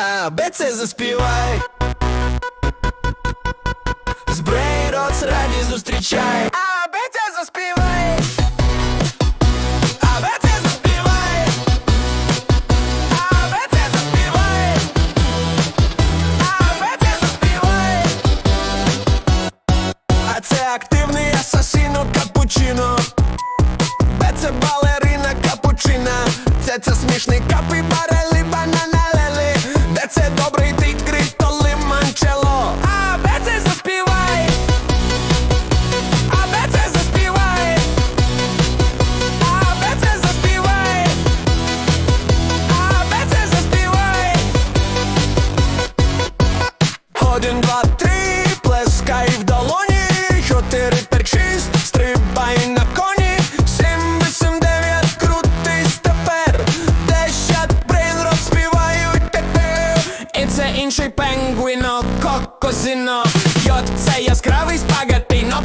А, Б, С заспівай. З Брейротс раді зустрічай. А, Б, С заспівай. А, Б, С заспівай. А, Б, заспівай. А, це активний асасіно капучино. Б це балерина капучина. Це це смішний капібарелі Один, два, три, плескай в долоні, чотири, п'ять, шість, стрибай на коні, сім, вісім, дев'ять, крутись тепер, десять, брейн розпівають тепер. І це інший пенгвіно, кокосино, йод, це яскравий спагатино,